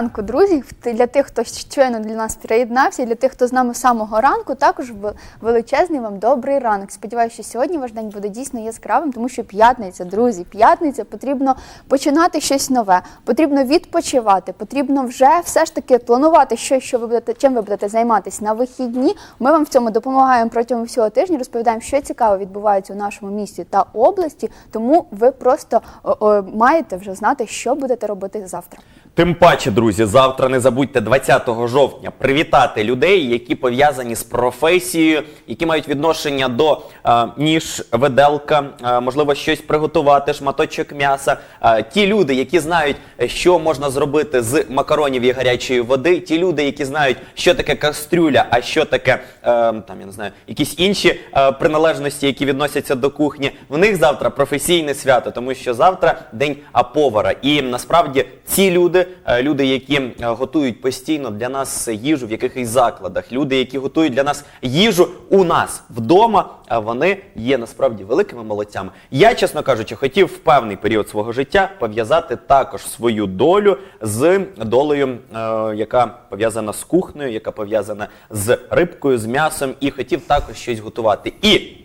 Ранку, друзі. Для тих, хто щойно для нас приєднався, і для тих, хто з нами з самого ранку, також ве- величезний вам добрий ранок. Сподіваюся, що сьогодні ваш день буде дійсно яскравим, тому що п'ятниця, друзі, п'ятниця потрібно починати щось нове, потрібно відпочивати, потрібно вже все ж таки планувати, що, що ви будете, чим ви будете займатися на вихідні. Ми вам в цьому допомагаємо протягом всього тижня. Розповідаємо, що цікаво відбувається у нашому місті та області. Тому ви просто о, о, маєте вже знати, що будете робити завтра. Тим паче, друзі, завтра не забудьте 20 жовтня привітати людей, які пов'язані з професією, які мають відношення до е, ніж, веделка, е, можливо, щось приготувати, шматочок м'яса. Е, ті люди, які знають, що можна зробити з макаронів і гарячої води, ті люди, які знають, що таке кастрюля, а що таке е, там, я не знаю, якісь інші е, приналежності, які відносяться до кухні. В них завтра професійне свято, тому що завтра день а, повара. І насправді ці люди, е, люди, які е, готують постійно для нас їжу в якихось закладах, люди, які готують для нас їжу у нас вдома, вони є насправді великими молодцями. Я, чесно кажучи, хотів в певний період свого життя пов'язати також свою долю з долею, е, яка пов'язана з кухнею, яка пов'язана з рибкою, з м'ясом, і хотів також щось готувати. І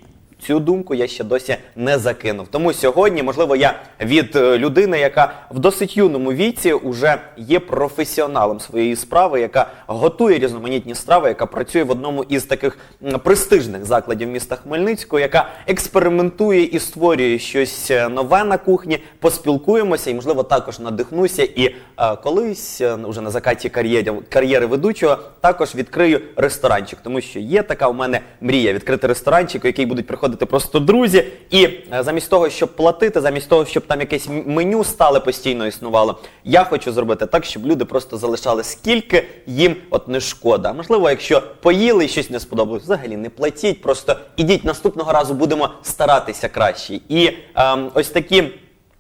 Цю думку я ще досі не закинув. Тому сьогодні, можливо, я від е, людини, яка в досить юному віці вже є професіоналом своєї справи, яка готує різноманітні страви, яка працює в одному із таких престижних закладів міста Хмельницького, яка експериментує і створює щось е, нове на кухні. Поспілкуємося і, можливо, також надихнуся. І е, колись е, вже на закаті кар'єри, кар'єри ведучого також відкрию ресторанчик, тому що є така у мене мрія відкрити ресторанчик, у який будуть приходити просто друзі. І е, замість того, щоб платити, замість того, щоб там якесь меню стале постійно існувало, я хочу зробити так, щоб люди просто залишали скільки їм от не шкода. Можливо, якщо поїли і щось не сподобалось, взагалі не платіть, просто ідіть наступного разу, будемо старатися краще. І ем, ось такі.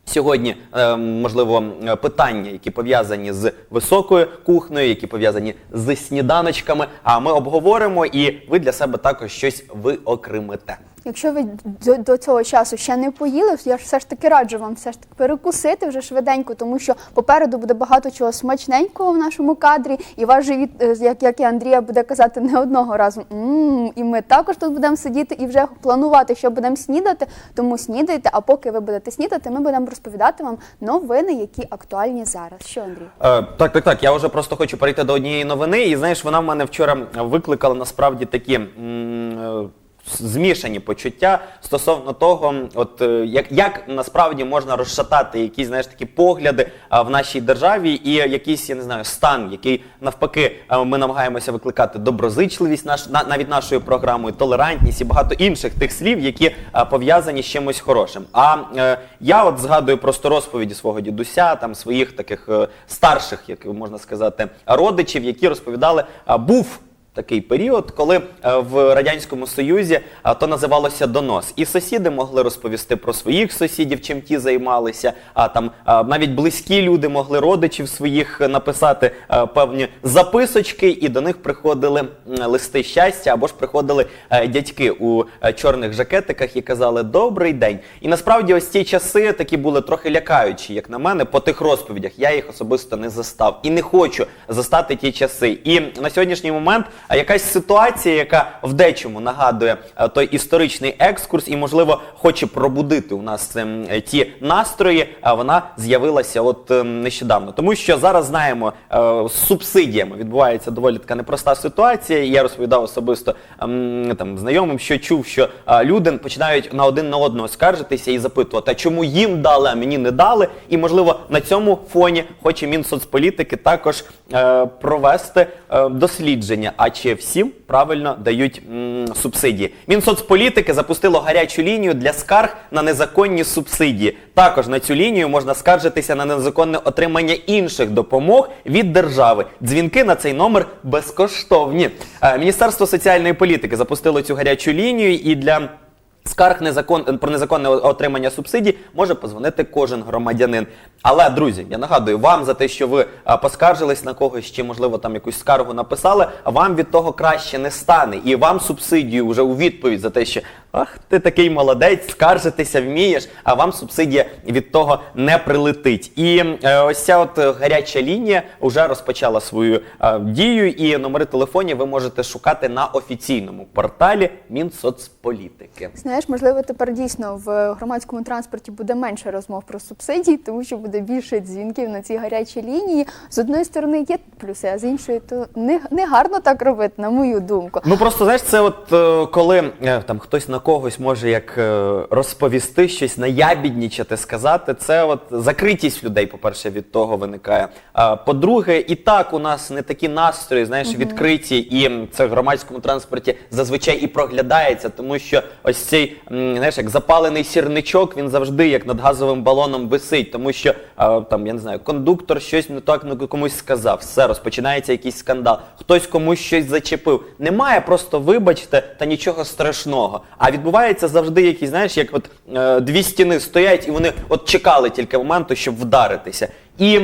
Сьогодні, е, можливо, е, питання, які пов'язані з високою кухнею, які пов'язані з сніданочками. А ми обговоримо, і ви для себе також щось виокремите. Якщо ви до, до цього часу ще не поїли, я ж все ж таки раджу вам все ж таки перекусити вже швиденько, тому що попереду буде багато чого смачненького в нашому кадрі, і ваш живіт, е, як, як і Андрія буде казати не одного разу. «М-м-м», і ми також тут будемо сидіти і вже планувати, що будемо снідати. Тому снідайте. А поки ви будете снідати, ми будемо розповідати вам новини, які актуальні зараз. Що, Андрій? Е, так, так, так. Я вже просто хочу перейти до однієї новини. І знаєш, вона в мене вчора викликала насправді такі. м, е, Змішані почуття стосовно того, от е, як, як насправді можна розшатати якісь знаєш такі погляди а, в нашій державі і якийсь, я не знаю, стан, який навпаки а, ми намагаємося викликати доброзичливість наш на, навіть нашою програмою, толерантність і багато інших тих слів, які а, пов'язані з чимось хорошим. А е, я от згадую просто розповіді свого дідуся, там своїх таких е, старших, як можна сказати, родичів, які розповідали, а, був такий період, коли е, в радянському союзі то називалося донос, і сусіди могли розповісти про своїх сусідів, чим ті займалися. А там навіть близькі люди могли родичів своїх е, написати е, певні записочки, і до них приходили листи щастя, або ж приходили е, дядьки у е, чорних жакетиках і казали Добрий день. І насправді ось ці часи такі були трохи лякаючі, як на мене, по тих розповідях. Я їх особисто не застав і не хочу застати ті часи. І на сьогоднішній момент якась ситуація, яка в дечому нагадує е, той історичний екскурс, і можливо хоче пробудити у нас ем, е, ті настрої. А вона з'явилася от ем, нещодавно, тому що зараз знаємо е, з субсидіями відбувається доволі така непроста ситуація. Я розповідав особисто ем, там знайомим, що чув, що люди починають на один на одного скаржитися і запитувати, а чому їм дали, а мені не дали. І можливо на цьому фоні хоче Мінсоцполітики також провести дослідження. А чи всім правильно дають м, субсидії? Мінсоцполітики запустило гарячу лінію для скарг на незаконні субсидії. Також на цю лінію можна скаржитися на незаконне отримання інших допомог від держави. Дзвінки на цей номер безкоштовні. Е, Міністерство соціальної політики запустило цю гарячу лінію і для Скарг незакон... про незаконне отримання субсидій може позвонити кожен громадянин. Але, друзі, я нагадую вам за те, що ви поскаржились на когось, чи, можливо, там якусь скаргу написали, вам від того краще не стане. І вам субсидію вже у відповідь за те, що ах, ти такий молодець, скаржитися вмієш, а вам субсидія від того не прилетить. І е, ось ця от гаряча лінія вже розпочала свою е, дію, і номери телефонів ви можете шукати на офіційному порталі Мінсоцполітики. Знаєш, можливо, тепер дійсно в громадському транспорті буде менше розмов про субсидії, тому що буде більше дзвінків на цій гарячій лінії. З одної сторони є плюси, а з іншої то не, не гарно так робити, на мою думку. Ну просто знаєш, це от е, коли е, там хтось на когось може як е, розповісти щось, наябіднічати, сказати, це от закритість людей, по-перше, від того виникає. По-друге, і так у нас не такі настрої, знаєш, відкриті, і це в громадському транспорті зазвичай і проглядається, тому що ось цей знаєш, як запалений сірничок, він завжди як над газовим балоном висить, тому що там я не знаю, кондуктор щось не так ну, комусь сказав, все розпочинається якийсь скандал, хтось комусь щось зачепив. Немає просто вибачте та нічого страшного. А відбувається завжди якісь, знаєш, як от е, дві стіни стоять, і вони от чекали тільки моменту, щоб вдаритися. І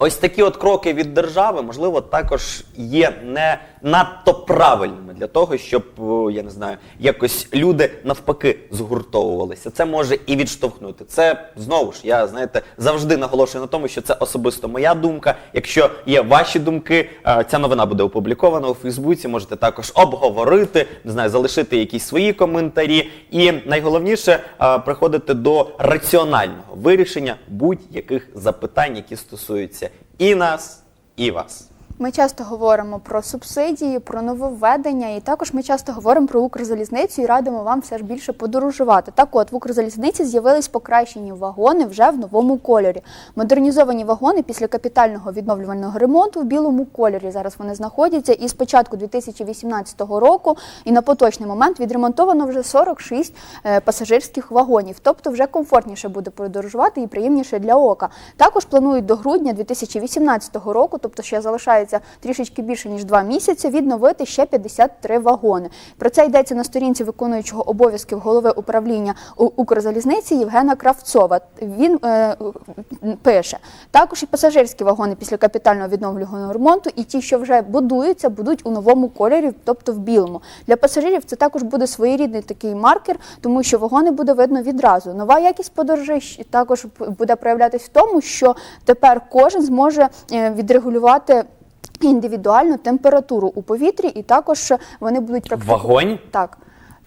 Ось такі от кроки від держави, можливо, також є не надто правильними для того, щоб я не знаю, якось люди навпаки згуртовувалися. Це може і відштовхнути. Це знову ж я знаєте завжди наголошую на тому, що це особисто моя думка. Якщо є ваші думки, е, ця новина буде опублікована у Фейсбуці. Можете також обговорити, не знаю, залишити якісь свої коментарі. І найголовніше е, приходити до раціонального вирішення будь-яких запитань, які стосуються і нас, і вас. Ми часто говоримо про субсидії, про нововведення, і також ми часто говоримо про Укрзалізницю і радимо вам все ж більше подорожувати. Так от в Укрзалізниці з'явились покращені вагони вже в новому кольорі. Модернізовані вагони після капітального відновлювального ремонту в білому кольорі. Зараз вони знаходяться. І з початку 2018 року і на поточний момент відремонтовано вже 46 е, пасажирських вагонів. Тобто вже комфортніше буде подорожувати і приємніше для ока. Також планують до грудня 2018 року, тобто ще залишається трішечки більше ніж два місяці, відновити ще 53 вагони. Про це йдеться на сторінці виконуючого обов'язків голови управління Укрзалізниці Євгена Кравцова. Він е, пише також і пасажирські вагони після капітального відновлювального ремонту, і ті, що вже будуються, будуть у новому кольорі, тобто в білому. Для пасажирів це також буде своєрідний такий маркер, тому що вагони буде видно відразу. Нова якість подорожей щ- також буде проявлятись в тому, що тепер кожен зможе е, відрегулювати. Індивідуальну температуру у повітрі, і також вони будуть практику- Вогонь? так.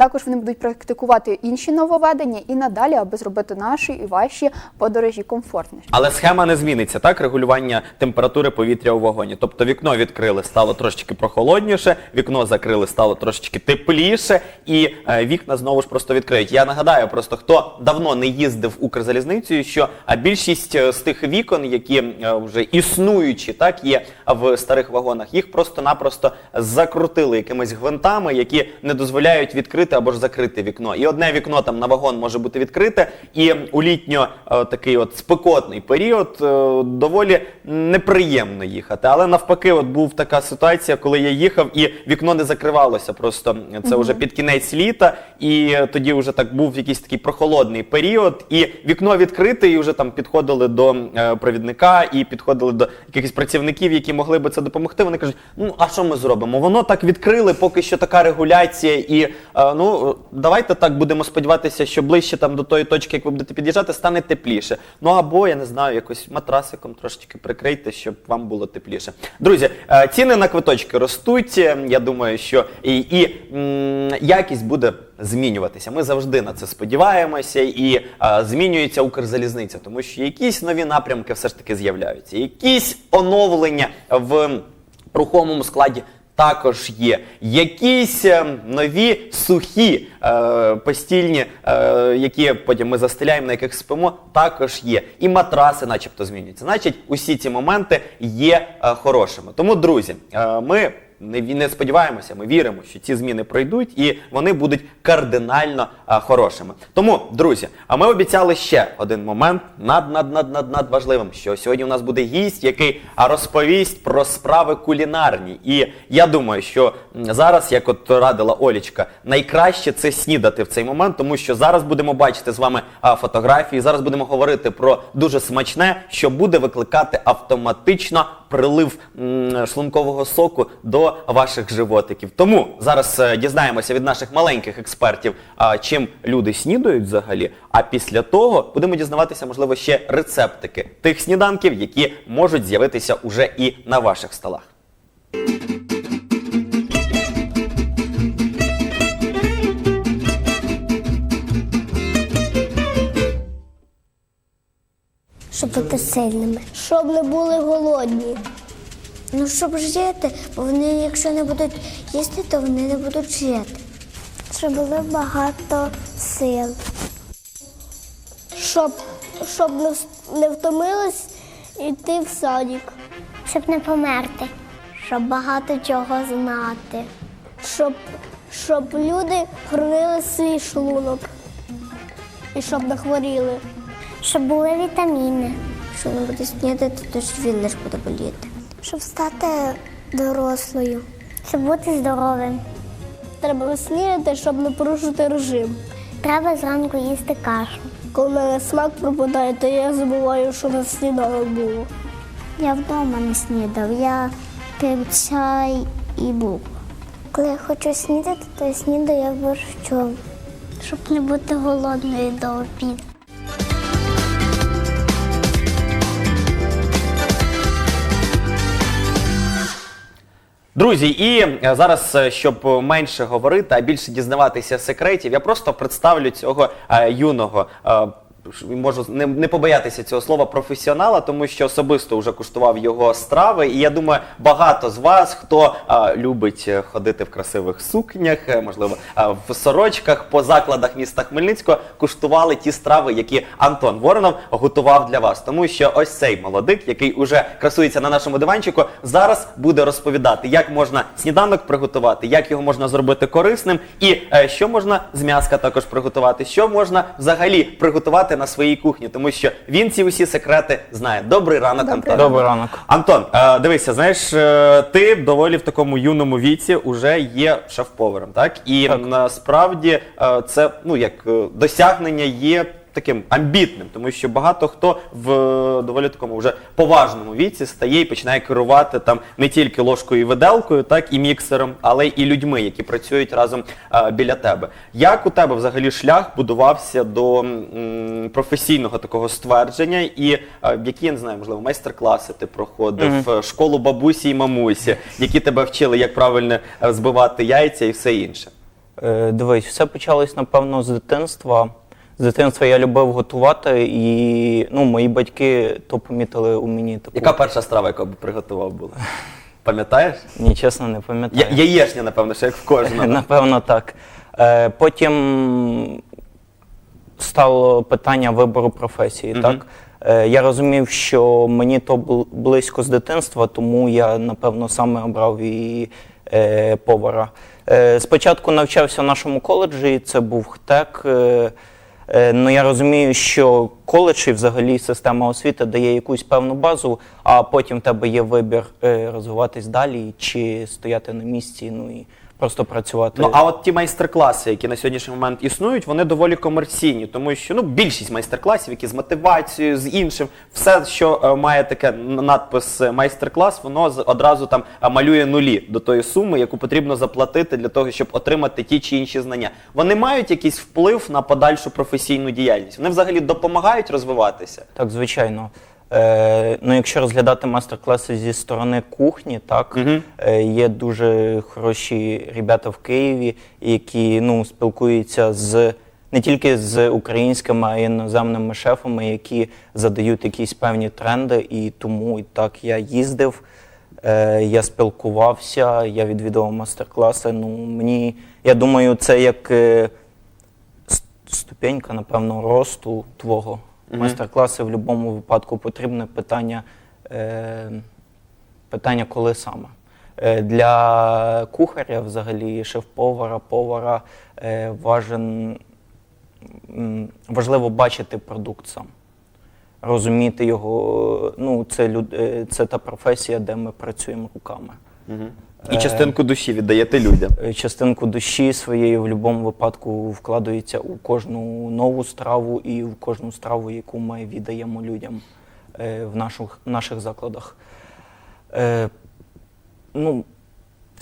Також вони будуть практикувати інші нововведення і надалі, аби зробити наші і ваші подорожі комфортніше. Але схема не зміниться, так? Регулювання температури повітря у вагоні. Тобто вікно відкрили, стало трошечки прохолодніше, вікно закрили, стало трошечки тепліше, і е, вікна знову ж просто відкриють. Я нагадаю, просто хто давно не їздив Укрзалізницею, що а більшість е, з тих вікон, які е, вже існуючі, так є в старих вагонах, їх просто-напросто закрутили якимись гвинтами, які не дозволяють відкрити або ж закрити вікно. І одне вікно там на вагон може бути відкрите, і у літньо е, такий от спекотний період е, доволі неприємно їхати. Але навпаки, от був така ситуація, коли я їхав і вікно не закривалося. Просто це вже під кінець літа, і тоді вже так був якийсь такий прохолодний період, і вікно відкрите, і вже там підходили до е, провідника і підходили до якихось працівників, які могли би це допомогти. Вони кажуть: ну а що ми зробимо? Воно так відкрили, поки що така регуляція, і е, ну давайте так будемо сподіватися, що ближче там до тої точки, як ви будете під'їжджати, стане тепліше. Ну або я не знаю, якось матрасиком трошечки прикрийте, щоб вам було тепліше. Друзі, е, ціни на квиточки ростуть. Я думаю, що і, і якість буде змінюватися. Ми завжди на це сподіваємося, і е, змінюється Укрзалізниця, тому що якісь нові напрямки все ж таки з'являються, якісь оновлення в рухомому складі. Також є якісь е, нові сухі е, постільні, е, які потім ми застеляємо, на яких спимо, також є. І матраси, начебто, змінюються. Значить, усі ці моменти є е, хорошими. Тому, друзі, е, ми не, не сподіваємося, ми віримо, що ці зміни пройдуть і вони будуть кардинально а, хорошими. Тому, друзі, а ми обіцяли ще один момент над над над над над що сьогодні у нас буде гість, який розповість про справи кулінарні. І я думаю, що зараз, як от радила Олічка, найкраще це снідати в цей момент, тому що зараз будемо бачити з вами а, фотографії. Зараз будемо говорити про дуже смачне, що буде викликати автоматично прилив шлункового соку до ваших животиків. Тому зараз е, дізнаємося від наших маленьких експертів, чим люди снідають взагалі. А після того будемо дізнаватися, можливо, ще рецептики тих сніданків, які можуть з'явитися уже і на ваших столах. Бути сильними. Щоб не були голодні. Ну, щоб жити, бо вони, якщо не будуть їсти, то вони не будуть жити. Щоб було багато сил. Щоб, щоб не, втомились йти в садик. Щоб не померти. Щоб багато чого знати. Щоб, щоб люди хранили свій шлунок. І щоб не хворіли. Щоб були вітаміни. Якщо не буде снідати, то живіт лиш буде боліти. Щоб стати дорослою. Щоб бути здоровим. Треба снідати, щоб не порушити режим. Треба зранку їсти кашу. Коли мене смак пропадає, то я забуваю, що на сніданок було. Я вдома не снідав, я пив чай і був. Коли я хочу снідати, то я снідаю борщом. Щоб не бути голодною до обіду. Друзі, і е, зараз, е, щоб менше говорити, а більше дізнаватися секретів, я просто представлю цього е, юного. Можу не, не побоятися цього слова професіонала, тому що особисто вже куштував його страви. І я думаю, багато з вас, хто е, любить е, ходити в красивих сукнях, е, можливо, е, в сорочках по закладах міста Хмельницького, куштували ті страви, які Антон Воронов готував для вас. Тому що ось цей молодик, який уже красується на нашому диванчику, зараз буде розповідати, як можна сніданок приготувати, як його можна зробити корисним, і е, що можна з м'яска також приготувати, що можна взагалі приготувати на своїй кухні, тому що він ці усі секрети знає. Добрий ранок, Антон. Добрий ранок. Антон, е, дивися, знаєш, е, ти доволі в такому юному віці вже є шеф-поваром, так? І Так. насправді е, це ну як е, досягнення є. Таким амбітним, тому що багато хто в е, доволі такому вже поважному віці стає і починає керувати там не тільки ложкою і виделкою, так і міксером, але і людьми, які працюють разом е, біля тебе. Як у тебе взагалі шлях будувався до м, професійного такого ствердження, і е, які я не знаю, можливо, майстер-класи ти проходив, е, школу бабусі і мамусі, які тебе вчили, як правильно е, збивати яйця і все інше. Е, Дивись, все почалось, напевно, з дитинства. З дитинства я любив готувати, і ну, мої батьки то помітили у мені таку. Яка перша страва, яку би приготував була? Пам'ятаєш? Ні, чесно, не пам'ятаю. Я, яєшня, напевно, що як в кожного. Напевно, так. Е, потім стало питання вибору професії. Так? Е, я розумів, що мені то бл- близько з дитинства, тому я, напевно, саме обрав і е, повара. Е, спочатку навчався в нашому коледжі, це був ХТЕК. Е, Ну, я розумію, що коледж і взагалі система освіти дає якусь певну базу, а потім в тебе є вибір е, розвиватись далі чи стояти на місці, ну і просто працювати. Ну а от ті майстер-класи, які на сьогоднішній момент існують, вони доволі комерційні, тому що ну більшість майстер-класів, які з мотивацією, з іншим, все, що е, має таке надпис е, майстер-клас, воно з- одразу там е, малює нулі до тої суми, яку потрібно заплатити для того, щоб отримати ті чи інші знання. Вони мають якийсь вплив на подальшу професійну діяльність. Вони взагалі допомагають розвиватися. Так, звичайно. Е, ну, якщо розглядати майстер-класи зі сторони кухні, так е, є дуже хороші ребята в Києві, які ну, спілкуються з не тільки з українськими, а й іноземними шефами, які задають якісь певні тренди. І тому і так я їздив, е, я спілкувався, я відвідував майстер-класи. Ну, мені, я думаю, це як. Е, ст- ступенька, напевно, росту твого. Майстер-класи в будь-якому випадку потрібне питання, е, питання коли саме. Для кухаря, взагалі, шеф-повара, повара е, важен, важливо бачити продукт сам, розуміти його. Ну, це, люд- е, це та професія, де ми працюємо руками. І частинку душі віддаєте людям. Е, Частинку душі своєї в будь-якому випадку вкладається у кожну нову страву і в кожну страву, яку ми віддаємо людям е, в наших, наших закладах. Е, Ну,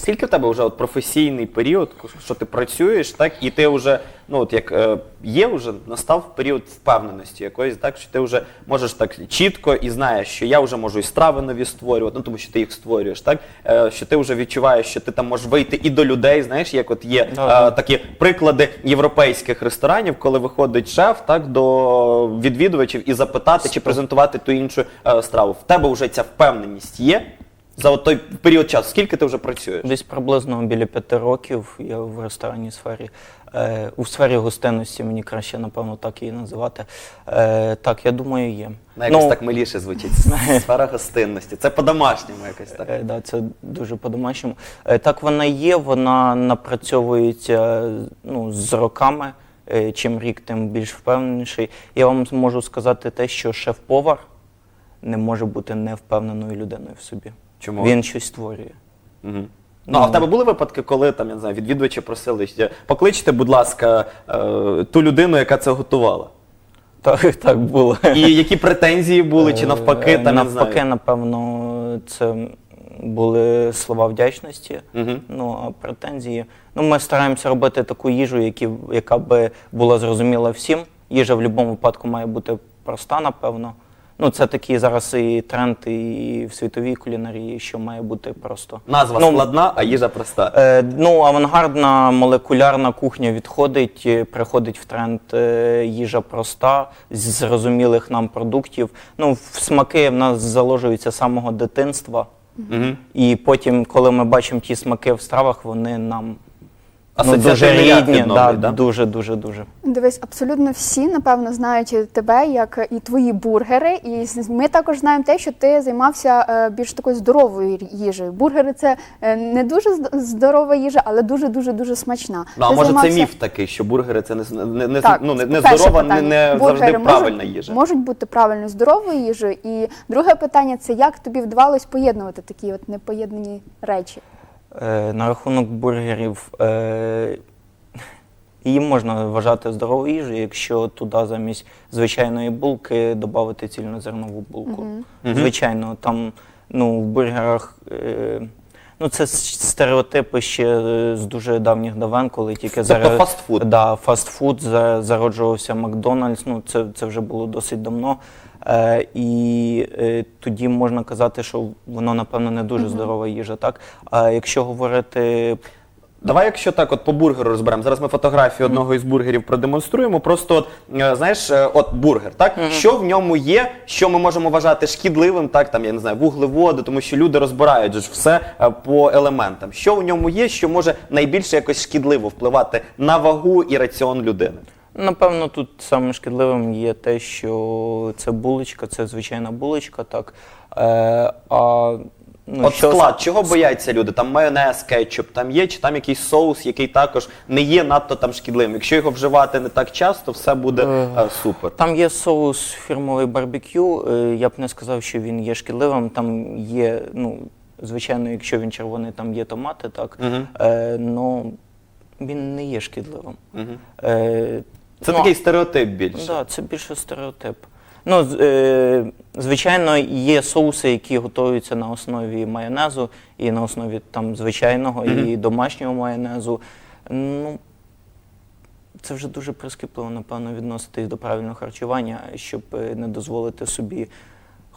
Скільки в тебе вже от професійний період, що ти працюєш, так, і ти вже, ну от як е, є вже настав період впевненості якоїсь, так, що ти вже можеш так чітко і знаєш, що я вже можу і страви нові створювати, ну тому що ти їх створюєш, так, е, що ти вже відчуваєш, що ти там можеш вийти і до людей, знаєш, як от є е, такі приклади європейських ресторанів, коли виходить шеф так, до відвідувачів і запитати чи презентувати ту іншу е, страву. В тебе вже ця впевненість є за от той період часу. Скільки ти вже працюєш? десь приблизно біля п'яти років я в ресторанній сфері. Е, у сфері гостинності мені краще, напевно, так її називати. Е, так, я думаю, є. Ну, якось так миліше звучить. Сфера гостинності. Це по-домашньому якось так. Е, Да, це дуже по-домашньому. Е, Так вона є, вона напрацьовується ну, з роками. Е, Чим рік, тим більш впевненіший. Я вам можу сказати те, що шеф-повар не може бути невпевненою людиною в собі. Чому? Він щось створює. Мгм. Ну, а в тебе були випадки, коли там, я не знаю, відвідувачі просили, покличте, будь ласка, е, ту людину, яка це готувала. Так, так було. І які претензії були, чи навпаки, Е, там я не навпаки, знаю. напевно, це були слова вдячності. Мгм. Ну а претензії. Ну, ми стараємося робити таку їжу, які, яка би була зрозуміла всім. Їжа в будь-якому випадку має бути проста, напевно. Ну, це такий зараз і тренд і в світовій кулінарії, що має бути просто. Назва ну, складна, а їжа проста. Е, ну, авангардна молекулярна кухня відходить, е, приходить в тренд е, їжа проста, з зрозумілих нам продуктів. Ну, в смаки в нас заложуються з самого дитинства. Мгм. І потім, коли ми бачимо ті смаки в стравах, вони нам Асоціативний дуже ряд рідні. Да, відновлюють, да? Дуже, дуже, дуже. Дивись, абсолютно всі, напевно, знають тебе як і твої бургери. І з- ми також знаємо те, що ти займався е, більш такою здоровою їжею. Бургери це е, не дуже зд- здорова їжа, але дуже дуже дуже смачна. Ну, а Ти може це міф такий, що бургери це не, з- не, не, Так, ну, не, не перше здорова, не, питання. не Бургери завжди можуть- правильна їжа. Можуть бути правильно здоровою їжею. І друге питання це як тобі вдавалось поєднувати такі от непоєднані речі? Е, на рахунок бургерів. Е, її можна вважати здоровою їжею, якщо туди замість звичайної булки додати цільнозернову булку. Звичайно, там ну, в бургерах. Е, Ну, це с- стереотипи ще е, з дуже давніх давен, коли тільки Тобто фастфуд. Да, фастфуд за- зароджувався Макдональдс. Ну, це, це вже було досить давно. Е, і е, тоді можна казати, що воно, напевно, не дуже здорова їжа. Так? А якщо говорити Давай, якщо так, от по бургеру розберемо. Зараз ми фотографію одного із бургерів продемонструємо. Просто от, е, знаєш, е, от бургер, так? Що в ньому є, що ми можемо вважати шкідливим, так, там, я не знаю, вуглеводи, тому що люди розбирають же ж все е, по елементам. Що в ньому є, що може найбільше якось шкідливо впливати на вагу і раціон людини? Напевно, тут самим шкідливим є те, що це булочка, це звичайна булочка, так. Е, а, ну, От що- склад, чого бояться люди? Там майонез, кетчуп, там є, чи там якийсь соус, який також не є надто там шкідливим. Якщо його вживати не так часто, все буде е, супер. Там є соус фірмовий барбекю. е, Я б не сказав, що він є шкідливим. Там є, ну, звичайно, якщо він червоний, там є томати, так. Мгм. Е, ну, він не є шкідливим. Е, Це ну, такий стереотип більше. Да, це більше стереотип. Ну, з- е, звичайно, є соуси, які готуються на основі майонезу і на основі там звичайного і домашнього майонезу. Ну, це вже дуже прискіпливо, напевно, відноситись до правильного харчування, щоб е, не дозволити собі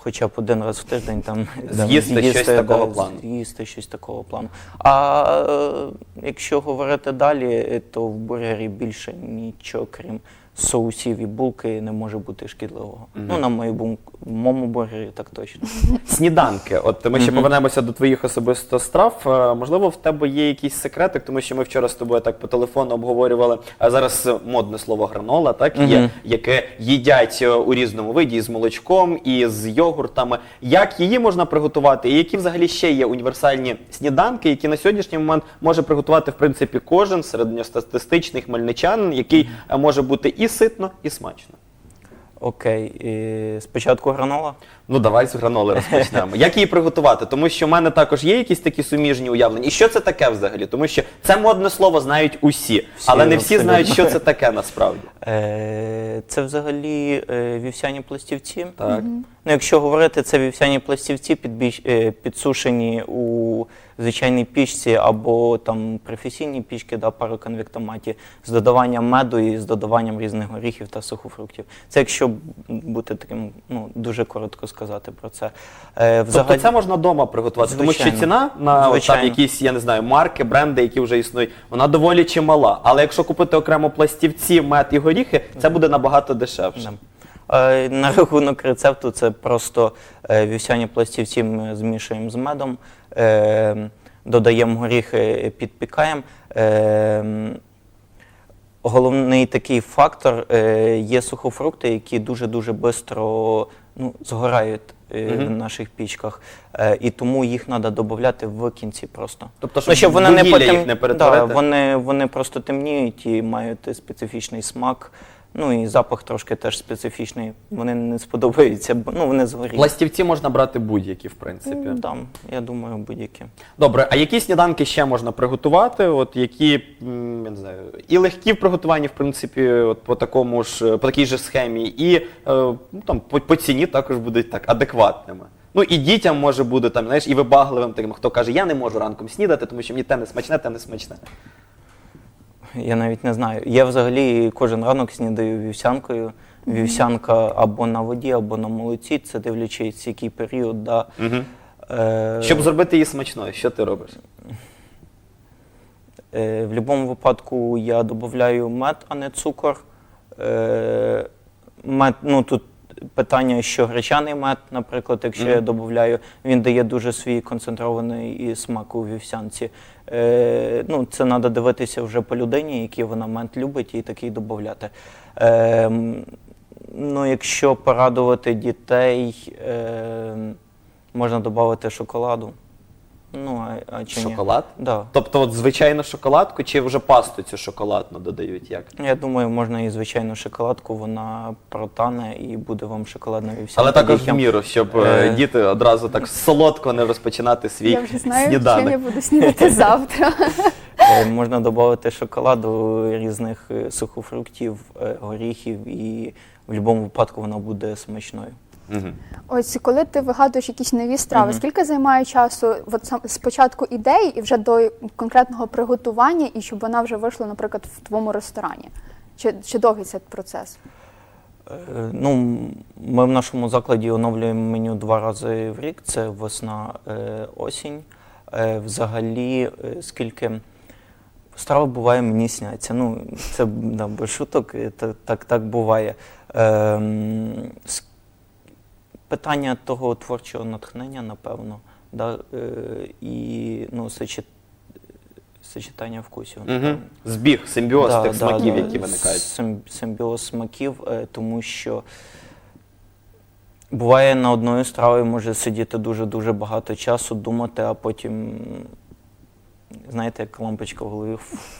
хоча б один раз в тиждень там З'їсти щось такого плану. З'їсти щось такого плану. А е, якщо говорити далі, то в бургері більше нічого, крім соусів і булки не може бути шкідливого. Ну, на мою думку, в моєму бургері так точно. Сніданки. От ми ще повернемося до твоїх особисто страв. Е, Можливо, в тебе є якийсь секретик, тому що ми вчора з тобою так по телефону обговорювали. А зараз модне слово гранола, так є, яке їдять е, у різному виді і з молочком, і з йогуртами. Як її можна приготувати? І які взагалі ще є універсальні сніданки, які на сьогоднішній момент може приготувати в принципі кожен середньостатистичний хмельничанин, який е, може бути і ситно, і смачно. Окей, і спочатку гранола. Ну, давай з граноли розпочнемо. Як її приготувати? Тому що в мене також є якісь такі суміжні уявлення. І що це таке взагалі? Тому що це модне слово знають усі, але не всі знають, що це таке насправді. Е, Це взагалі е, вівсяні пластівці. Так. Ну, якщо говорити, це вівсяні пластівці підбіж- е, підсушені у звичайній пічці або там професійній пічці, да, пароконвектоматі, з додаванням меду і з додаванням різних горіхів та сухофруктів. Це якщо бути таким, ну дуже коротко сказати про це. Е, Тобто це можна вдома приготувати, тому що ціна на от там якісь, я не знаю, марки, бренди, які вже існують, вона доволі чимала. Але якщо купити окремо пластівці, мед і горіхи, це буде набагато дешевше. Да. Е, На рахунок рецепту це просто е, вівсяні пластівці ми змішуємо з медом, е, додаємо горіхи, підпікаємо. Головний такий фактор є сухофрукти, які дуже-дуже швидко ну, згорають в наших пічках. І тому їх треба додати в кінці просто. Тобто, Ну, щоб вони вугілля потем- їх не перетворити? Да, вони, вони просто темніють і мають специфічний смак. Ну і запах трошки теж специфічний. Вони не сподобаються, бо ну вони згоріли. Пластівці можна брати будь-які, в принципі. М, Да, я думаю, будь-які. Добре, а які сніданки ще можна приготувати? От які м, я не знаю, і легкі в приготуванні, в принципі, от по такому ж по такій же схемі, і е, ну, там по, по ціні також будуть так адекватними. Ну і дітям може бути там, знаєш, і вибагливим таким, хто каже, я не можу ранком снідати, тому що мені те не смачне, те не смачне. Я навіть не знаю. Я взагалі кожен ранок снідаю вівсянкою. Вівсянка або на воді, або на молоці. Це дивлячись, який період. Да. Е, Щоб зробити її смачною, що ти робиш? Е, В будь-якому випадку я додаю мед, а не цукор. Е, Мед, ну тут питання, що гречаний мед, наприклад, якщо я додаю, він дає дуже свій концентрований і смак у вівсянці. Е, ну, це треба дивитися вже по людині, який вона мент любить, і такий додати. Е, ну, якщо порадувати дітей, е, можна додати шоколаду. Ну, а, а чи ні? Шоколад? Да. Тобто, от звичайну шоколадку чи вже пасту цю шоколадну додають? Як? Я думаю, можна і звичайну шоколадку, вона протане і буде вам шоколадна вівсянка. Але також в міру, щоб е, Е. діти одразу так солодко не розпочинати свій Я вже знаю, сніданок. чим я буду снідати завтра. Е, Можна додати шоколаду, різних е, сухофруктів, е, горіхів, і в будь-якому випадку вона буде смачною. Мгм. Ось коли ти вигадуєш якісь нові страви, скільки займає часу от сам спочатку ідеї і вже до конкретного приготування, і щоб вона вже вийшла, наприклад, в твоєму ресторані? Чи, чи довгий цей процес? Е, Ну, ми в нашому закладі оновлюємо меню два рази в рік. Це весна, е, осінь. Е, Взагалі, е, скільки страв буває, мені сняться. Ну, це да, без шуток, е, так, так, так буває. Ем, с- Питання того творчого натхнення, напевно, да, е, і ну, сочет- сочетання вкусів. Напевно. Збіг, симбіоз Да, тих да, смаків, да. які виникають. Сим- Симбіоз смаків, е, тому що буває на одної страви може сидіти дуже-дуже багато часу, думати, а потім, знаєте, як лампочка в голові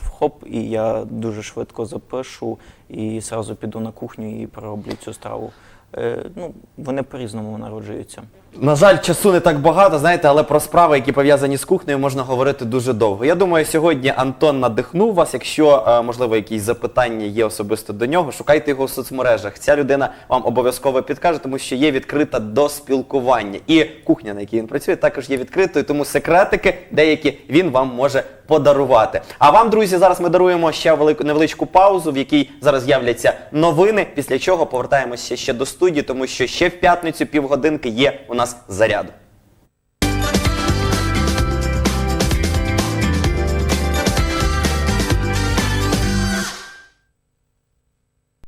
хоп, і я дуже швидко запишу і зразу піду на кухню і пророблю цю страву. Е, Ну, вони по-різному народжуються. На жаль, часу не так багато, знаєте, але про справи, які пов'язані з кухнею, можна говорити дуже довго. Я думаю, сьогодні Антон надихнув вас. Якщо, е, можливо, якісь запитання є особисто до нього, шукайте його в соцмережах. Ця людина вам обов'язково підкаже, тому що є відкрита до спілкування. І кухня, на якій він працює, також є відкритою, тому секретики деякі він вам може подарувати. А вам, друзі, зараз ми даруємо ще велику невеличку паузу, в якій зараз з'являться новини. Після чого повертаємося ще до студії, тому що ще в п'ятницю півгодинки є у нас заряду.